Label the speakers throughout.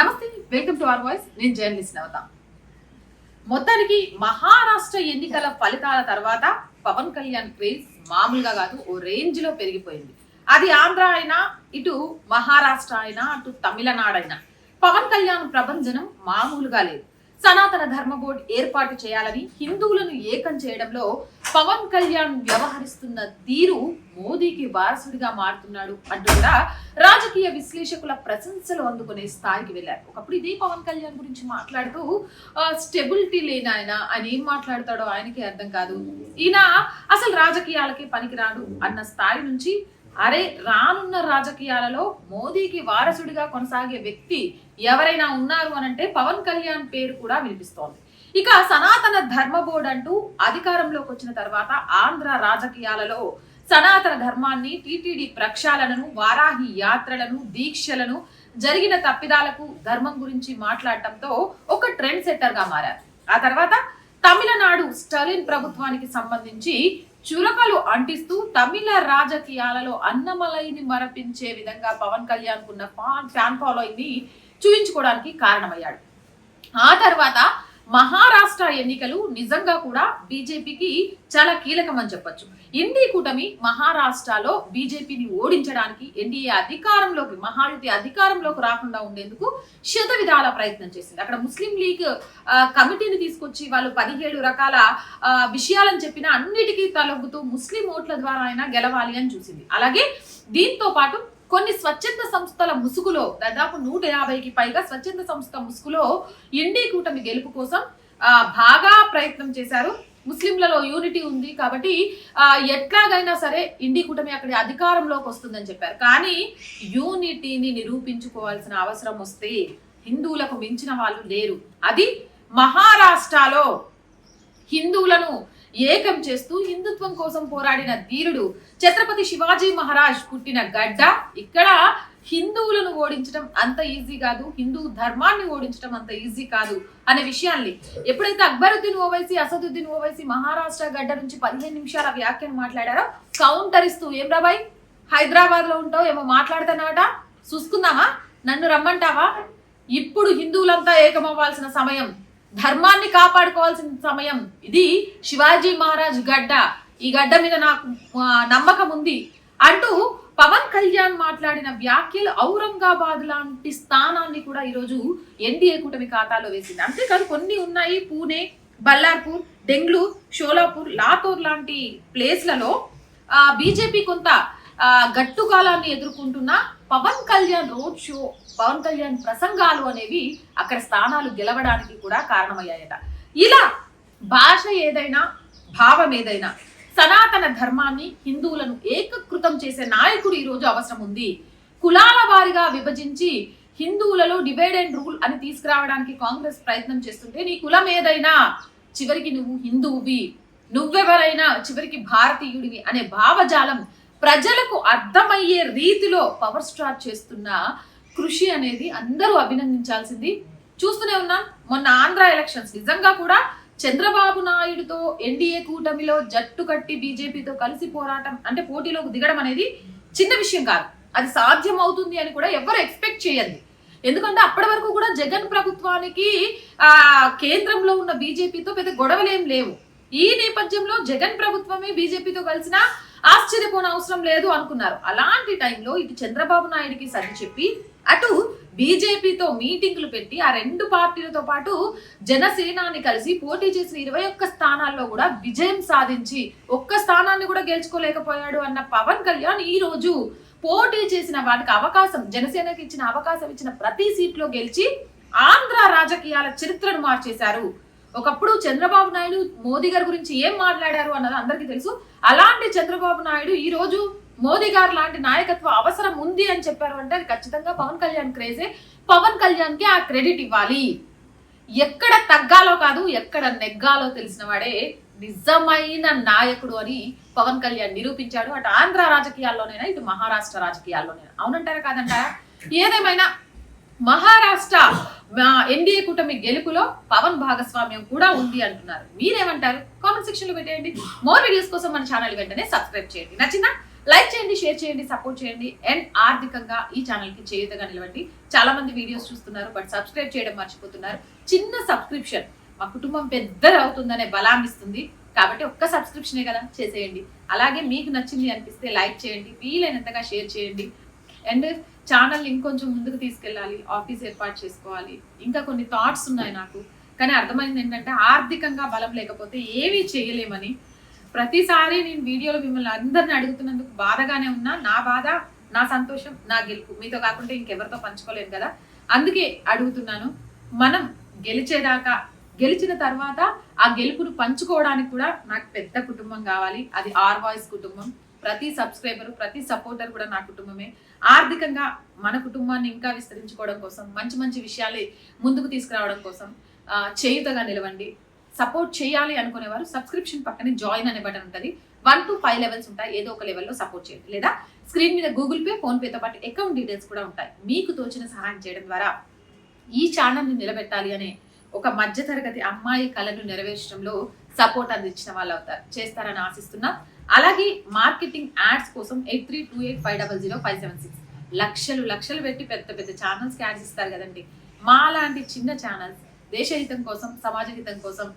Speaker 1: నమస్తే welcome to our voice. నేను journalist Navata. మొత్తానికి మహారాష్ట్ర ఎన్నికల ఫలితాల తర్వాత పవన్ కళ్యాణ్ క్రేజ్ మామూలుగా కాదు ఓ రేంజ్లో పెరిగిపోయింది. అది ఆంధ్ర అయినా ఇటు మహారాష్ట్ర అయినా అటు తమిళనాడు పవన్ కళ్యాణ్ ప్రభంజనం మామూలుగా లేదు. సనాతన ధర్మ బోర్డు ఏర్పాటు చేయాలని హిందువులను ఏకం చేయడంలో పవన్ కళ్యాణ్ వ్యవహరిస్తున్న తీరు మోదీకి వారసుడిగా మారుతున్నాడు అంటూ కూడా రాజకీయ విశ్లేషకుల ప్రశంసలు అందుకునే స్థాయికి వెళ్ళారు. ఒకప్పుడు ఇదే పవన్ కళ్యాణ్ గురించి మాట్లాడుతూ స్టెబిలిటీ లేని ఆయన ఆయన ఏం మాట్లాడతాడో ఆయనకి అర్థం కాదు. ఈయన అసలు రాజకీయాలకే పనికిరాడు అన్న స్థాయి నుంచి అరే రానున్న రాజకీయాలలో మోదీకి వారసుడిగా కొనసాగే వ్యక్తి ఎవరైనా ఉన్నారు అనంటే పవన్ కళ్యాణ్ పేరు కూడా వినిపిస్తోంది. ఇక సనాతన ధర్మ బోర్డు అంటూ అధికారంలోకి వచ్చిన తర్వాత ఆంధ్ర రాజకీయాలలో సనాతన ధర్మాన్ని టీటీడీ ప్రక్షాళనను వారాహి యాత్రలను దీక్షలను జరిగిన తప్పిదాలకు ధర్మం గురించి మాట్లాడటంతో ఒక ట్రెండ్ సెట్టర్గా మారారు. ఆ తర్వాత తమిళనాడు స్టలిన్ ప్రభుత్వానికి సంబంధించి చురకలు అంటిస్తూ తమిళ రాజకీయాలలో అన్నమలైని మరపించే విధంగా పవన్ కళ్యాణ్ కున్న ఫ్యాన్ ఫాలోయింగ్ని చూపించుకోవడానికి కారణమయ్యాడు. ఆ తర్వాత మహారాష్ట్ర ఎన్నికలు నిజంగా కూడా బీజేపీకి చాలా కీలకం అని చెప్పొచ్చు. ఎన్డీ కూటమి మహారాష్ట్రలో బీజేపీని ఓడించడానికి ఎన్డీఏ అధికారంలోకి మహాయుతి అధికారంలోకి రాకుండా ఉండేందుకు శత విధాల ప్రయత్నం చేసింది. అక్కడ ముస్లిం లీగ్ కమిటీని తీసుకొచ్చి వాళ్ళు పదిహేడు రకాల విషయాలని విషయాలను చెప్పిన అన్నిటికీ తలొగ్గుతూ ముస్లిం ఓట్ల ద్వారా అయినా గెలవాలి అని చూసింది. అలాగే దీంతో పాటు కొన్ని స్వచ్ఛంద సంస్థల ముసుగులో దాదాపు నూట యాభైకి పైగా స్వచ్ఛంద సంస్థ ముసుగులో ఎన్డీ కూటమి గెలుపు కోసం బాగా ప్రయత్నం చేశారు. ముస్లింలలో యూనిటీ ఉంది కాబట్టి ఆ, ఎట్లాగైనా సరే ఇండి కూటమి అక్కడ అధికారంలోకి వస్తుందని చెప్పారు. కానీ యూనిటీని నిరూపించుకోవాల్సిన అవసరం వస్తే హిందువులకు మించిన వాళ్ళు లేరు. అది మహారాష్ట్రలో హిందువులను ఏకం చేస్తూ హిందుత్వం కోసం పోరాడిన ధీరుడు ఛత్రపతి శివాజీ మహారాజ్ పుట్టిన గడ్డ. ఇక్కడ హిందువులను ఓడించడం అంత ఈజీ కాదు హిందూ ధర్మాన్ని ఓడించడం అంత ఈజీ కాదు అనే విషయాన్ని ఎప్పుడైతే అక్బరుద్దీన్ ఓవైసీ అసదుద్దీన్ ఓవైసీ మహారాష్ట్ర గడ్డ నుంచి పదిహేను నిమిషాల వ్యాఖ్యను మాట్లాడారో కౌంటర్ ఇస్తూ ఏం రాబాయ్ హైదరాబాద్లో ఉంటావు ఏమో మాట్లాడుతున్నావట చూసుకుందామా? నన్ను రమ్మంటావా? ఇప్పుడు హిందువులంతా ఏకమవ్వాల్సిన సమయం ధర్మాన్ని కాపాడుకోవాల్సిన సమయం ఇది శివాజీ మహారాజ్ గడ్డ. ఈ గడ్డ మీద నాకు నమ్మకం ఉంది. అంటూ పవన్ కళ్యాణ్ మాట్లాడిన వ్యాఖ్యలు ఔరంగాబాద్ లాంటి స్థానాన్ని కూడా ఈరోజు ఎన్డీఏ కూటమి ఖాతాలో వేసింది. అంతేకాదు కొన్ని ఉన్నాయి. పూణే బల్లార్పూర్ డెంగ్లూర్ షోలాపూర్ లాతూర్ లాంటి ప్లేస్లలో బీజేపీ కొంత గట్టు కాలాన్ని ఎదుర్కొంటున్న పవన్ కళ్యాణ్ రోడ్ షో పవన్ కళ్యాణ్ ప్రసంగాలు అనేవి అక్కడ స్థానాలు గెలవడానికి కూడా కారణమయ్యాయట. ఇలా భాష ఏదైనా భావం ఏదైనా సనాతన ధర్మాన్ని హిందువులను ఏకకృతం చేసే నాయకుడు ఈ రోజు అవసరం ఉంది. కులాల వారిగా విభజించి హిందువులలో డివైడ్ అండ్ రూల్ అని తీసుకురావడానికి కాంగ్రెస్ ప్రయత్నం చేస్తుంటే నీ కులం ఏదైనా చివరికి నువ్వు హిందువువి. నువ్వెవరైనా చివరికి భారతీయుడివి అనే భావజాలం ప్రజలకు అర్థమయ్యే రీతిలో పవర్ స్టార్ చేస్తున్న కృషి అనేది అందరూ అభినందించాల్సింది. చూస్తూనే ఉన్నాం మొన్న ఆంధ్ర ఎలక్షన్స్ నిజంగా కూడా చంద్రబాబు నాయుడుతో ఎన్డీఏ కూటమిలో జట్టు కట్టి బీజేపీతో కలిసి పోరాటం అంటే పోటీలోకి దిగడం అనేది చిన్న విషయం కాదు. అది సాధ్యం అవుతుంది అని కూడా ఎవరు ఎక్స్పెక్ట్ చేయండి ఎందుకంటే అప్పటి వరకు కూడా జగన్ ప్రభుత్వానికి ఆ కేంద్రంలో ఉన్న బీజేపీతో పెద్ద గొడవలేం లేవు. ఈ నేపథ్యంలో జగన్ ప్రభుత్వమే బీజేపీతో కలిసిన ఆశ్చర్యపోన అవసరం లేదు అనుకున్నారు. అలాంటి టైంలో ఇటు చంద్రబాబు నాయుడికి సర్ది చెప్పి అటు బీజేపీతో మీటింగ్లు పెట్టి ఆ రెండు పార్టీలతో పాటు జనసేనాన్ని కలిసి పోటీ చేసిన ఇరవై ఒక్క స్థానాల్లో కూడా విజయం సాధించి ఒక్క స్థానాన్ని కూడా గెలుచుకోలేకపోయాడు అన్న పవన్ కళ్యాణ్ ఈ రోజు పోటీ చేసిన వాటికి అవకాశం జనసేనకి ఇచ్చిన అవకాశం ఇచ్చిన ప్రతి సీట్లో గెలిచి ఆంధ్ర రాజకీయాల చరిత్రను మార్చేశారు. ఒకప్పుడు చంద్రబాబు నాయుడు మోదీ గారి గురించి ఏం మాట్లాడారు అన్నది అందరికీ తెలుసు. అలాంటి చంద్రబాబు నాయుడు ఈ రోజు మోదీ గారు లాంటి నాయకత్వ అవసరం ఉంది అని చెప్పారు అంటే అది ఖచ్చితంగా పవన్ కళ్యాణ్ క్రేజే. పవన్ కళ్యాణ్కి ఆ క్రెడిట్ ఇవ్వాలి. ఎక్కడ తగ్గాలో కాదు ఎక్కడ నెగ్గాలో తెలిసిన వాడే నిజమైన నాయకుడు అని పవన్ కళ్యాణ్ నిరూపించాడు. అటు ఆంధ్ర రాజకీయాల్లోనైనా ఇటు మహారాష్ట్ర రాజకీయాల్లోనైనా. అవునంటారా కాదంటారా? ఏదేమైనా మహారాష్ట్ర ఎన్డీఏ కూటమి గెలుపులో పవన్ భాగస్వామ్యం కూడా ఉంది అంటున్నారు. మీరేమంటారు? కామెంట్ సెక్షన్లో పెట్టేయండి. మోర్ వీడియోస్ కోసం మన ఛానల్ వెంటనే సబ్స్క్రైబ్ చేయండి. నచ్చిందా? లైక్ చేయండి షేర్ చేయండి సపోర్ట్ చేయండి. అండ్ ఆర్థికంగా ఈ ఛానల్కి చేయుతగా నిలవండి. చాలా మంది వీడియోస్ చూస్తున్నారు బట్ సబ్స్క్రైబ్ చేయడం మర్చిపోతున్నారు. చిన్న సబ్స్క్రిప్షన్ మా కుటుంబం పెద్దదవుతుందనే బలాన్ని ఇస్తుంది. కాబట్టి ఒక్క సబ్స్క్రిప్షనే కదా చేసేయండి. అలాగే మీకు నచ్చింది అనిపిస్తే లైక్ చేయండి. వీలైనంతగా షేర్ చేయండి. అండ్ ఛానల్ ఇంకొంచెం ముందుకు తీసుకెళ్ళాలి ఆఫీస్ ఏర్పాటు చేసుకోవాలి. ఇంకా కొన్ని థాట్స్ ఉన్నాయి నాకు. కానీ అర్థమైంది ఏంటంటే ఆర్థికంగా బలం లేకపోతే ఏమీ చేయలేమని ప్రతిసారి నేను వీడియోలో మిమ్మల్ని అందరిని అడుగుతున్నందుకు బాధగానే ఉన్నా. నా బాధ నా సంతోషం నా గెలుపు. మీతో కాకుండా ఇంకెవరితో పంచుకోలేను కదా. అందుకే అడుగుతున్నాను. మనం గెలిచేదాకా గెలిచిన తర్వాత ఆ గెలుపును పంచుకోవడానికి కూడా నాకు పెద్ద కుటుంబం కావాలి. అది ఆర్ వాయిస్ కుటుంబం. ప్రతి సబ్స్క్రైబర్ ప్రతి సపోర్టర్ కూడా నా కుటుంబమే. ఆర్థికంగా మన కుటుంబాన్ని ఇంకా విస్తరించుకోవడం కోసం మంచి మంచి విషయాలు ముందుకు తీసుకురావడం కోసం చేయుతగా నిలవండి. సపోర్ట్ చేయాలి అనుకునేవారు సబ్స్క్రిప్షన్ పక్కనే జాయిన్ అనే బటన్ ఉంటుంది. వన్ టు ఫైవ్ లెవెల్స్ ఉంటాయి ఏదో ఒక లెవెల్లో సపోర్ట్ చేయండి. లేదా స్క్రీన్ మీద గూగుల్ పే ఫోన్ పేతో పాటు అకౌంట్ డీటెయిల్స్ కూడా ఉంటాయి. మీకు తోచిన సహాయం చేయడం ద్వారా ఈ ఛానల్ని నిలబెట్టాలి అనే ఒక మధ్యతరగతి అమ్మాయి కళను నెరవేర్చడంలో సపోర్ట్ అందించిన వాళ్ళు అవుతారు. చేస్తారని ఆశిస్తున్నా. అలాగే మార్కెటింగ్ యాడ్స్ కోసం eight three two eight five double zero five seven six లక్షలు లక్షలు పెట్టి పెద్ద పెద్ద ఛానల్స్ యాడ్స్ ఇస్తారు కదండి. మా లాంటి చిన్న ఛానల్స్ దేశహితం కోసం సమాజ హితం కోసం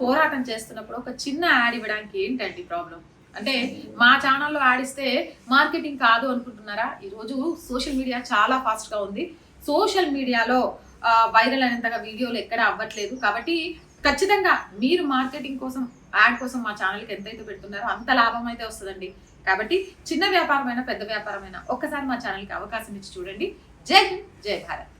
Speaker 1: పోరాటం చేస్తున్నప్పుడు ఒక చిన్న యాడ్ ఇవ్వడానికి ఏంటండి ప్రాబ్లం అంటే మా ఛానల్లో యాడ్ ఇస్తే మార్కెటింగ్ కాదు అనుకుంటున్నారా? ఈరోజు సోషల్ మీడియా చాలా ఫాస్ట్గా ఉంది. సోషల్ మీడియాలో వైరల్ అయినంతగా వీడియోలు ఎక్కడ అవ్వట్లేదు. కాబట్టి ఖచ్చితంగా మీరు మార్కెటింగ్ కోసం యాడ్ కోసం మా ఛానల్కి ఎంతైతే పెడుతున్నారో అంత లాభం అయితే వస్తుందండి. కాబట్టి చిన్న వ్యాపారమైనా పెద్ద వ్యాపారమైనా ఒక్కసారి మా ఛానల్కి అవకాశం ఇచ్చి చూడండి. జై హింద్ జై భారత్.